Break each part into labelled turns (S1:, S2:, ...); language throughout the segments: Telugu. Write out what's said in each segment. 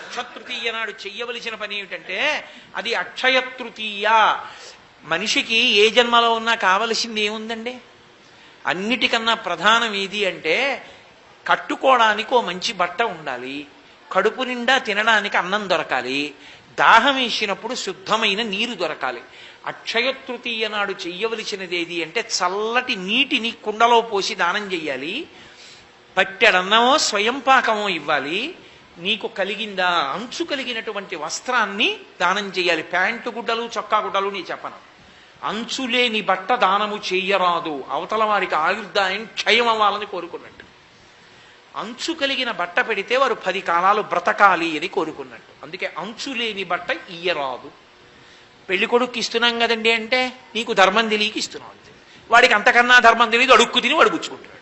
S1: అక్షతృతీయ నాడు చెయ్యవలసిన పని ఏమిటంటే అది అక్షయ తృతీయ మనిషికి ఏ జన్మలో ఉన్నా కావలసింది ఏముందండి? అన్నిటికన్నా ప్రధానం ఏది అంటే కట్టుకోవడానికి ఓ మంచి బట్ట ఉండాలి కడుపు నిండా తినడానికి అన్నం దొరకాలి దాహం వేసినప్పుడు శుద్ధమైన నీరు దొరకాలి. అక్షయ తృతీయ నాడు చెయ్యవలసినది ఏది అంటే చల్లటి నీటిని కుండలో పోసి దానం చెయ్యాలి పట్టెడన్నమో స్వయం పాకమో ఇవ్వాలి నీకు కలిగిందా అంచు కలిగినటువంటి వస్త్రాన్ని దానం చేయాలి. ప్యాంటు గుడ్డలు చొక్కా గుడ్డలు నీ చెప్పను. అంచులేని బట్ట దానము చెయ్యరాదు. అవతల వారికి ఆయుర్దాయం క్షయం అవ్వాలని కోరుకున్నట్టు. అంచు కలిగిన బట్ట పెడితే వారు పది కాలాలు బ్రతకాలి అని కోరుకున్నట్టు. అందుకే అంచు లేని బట్ట ఇయ్యరాదు. పెళ్ళి కొడుకు ఇస్తున్నాం కదండి అంటే నీకు ధర్మం తెలియకి ఇస్తున్నావు వాడికి అంతకన్నా ధర్మం తెలియదు అడుక్కు తిని వాడు పుచ్చుకుంటాడు.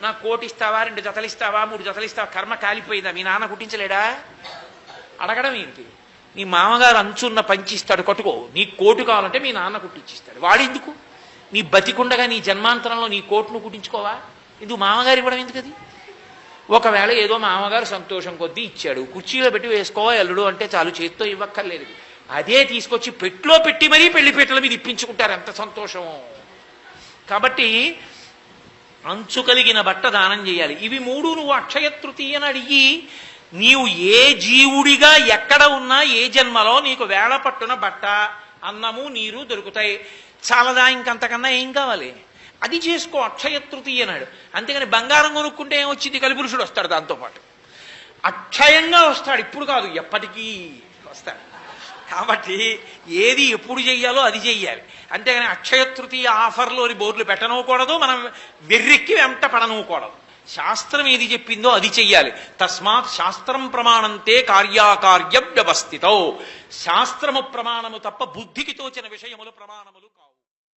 S1: నా కోటి ఇస్తావా రెండు జతలు ఇస్తావా మూడు జతలు ఇస్తావా కర్మ కాలిపోయిందా? మీ నాన్న కుట్టించలేడా అడగడం ఏంటి? నీ మామగారు అంచున్న పంచిస్తాడు కట్టుకో. నీ కోటు కావాలంటే మీ నాన్న కుట్టించిస్తాడు. వాడెందుకు? నీ బతికుండగా నీ జన్మాంతరంలో నీ కోటును కుట్టించుకోవా? ఎందుకు మామగారు ఇవ్వడం ఎందుకు అది ఒకవేళ ఏదో మామగారు సంతోషం కొద్దీ ఇచ్చాడు కుర్చీలో పెట్టి వేసుకో ఎల్లుడు అంటే చాలు చేత్తో ఇవ్వక్కర్లేదు. అదే తీసుకొచ్చి పెట్టులో పెట్టి మరీ పెళ్ళి పెట్టల మీద ఇప్పించుకుంటారు ఎంత సంతోషం. కాబట్టి అంచు కలిగిన బట్ట దానం చేయాలి. ఇవి మూడు నువ్వు అక్షయ తృతీయని అడిగి నీవు ఏ జీవుడిగా ఎక్కడ ఉన్నా ఏ జన్మలో నీకు వేళ పట్టున బట్ట అన్నము నీరు దొరుకుతాయి. చాలదా ఇంకంతకన్నా ఏం కావాలి? అది చేసుకో అక్షయ తృతీయ నాడు అంతేగాని బంగారం కొనుక్కుంటే ఏమొచ్చింది కలిపురుషుడు వస్తాడు దాంతోపాటు. అక్షయంగా వస్తాడు. ఇప్పుడు కాదు ఎప్పటికీ. వస్తారు. కాబట్టి ఏది ఎప్పుడు చెయ్యాలో అది చెయ్యాలి. అంతేగాని అక్షయ తృతీయ ఆఫర్లోని బోర్డులు పెట్టనూకూడదు మనం వెర్రెక్కి వెంట పడనూకూడదు. శాస్త్రం ఏది చెప్పిందో అది చెయ్యాలి. తస్మాత్ శాస్త్రం ప్రమాణంతే కార్యాకార్య వ్యవస్థితో శాస్త్రము ప్రమాణము తప్ప బుద్ధికి తోచిన విషయములు ప్రమాణములు కావు.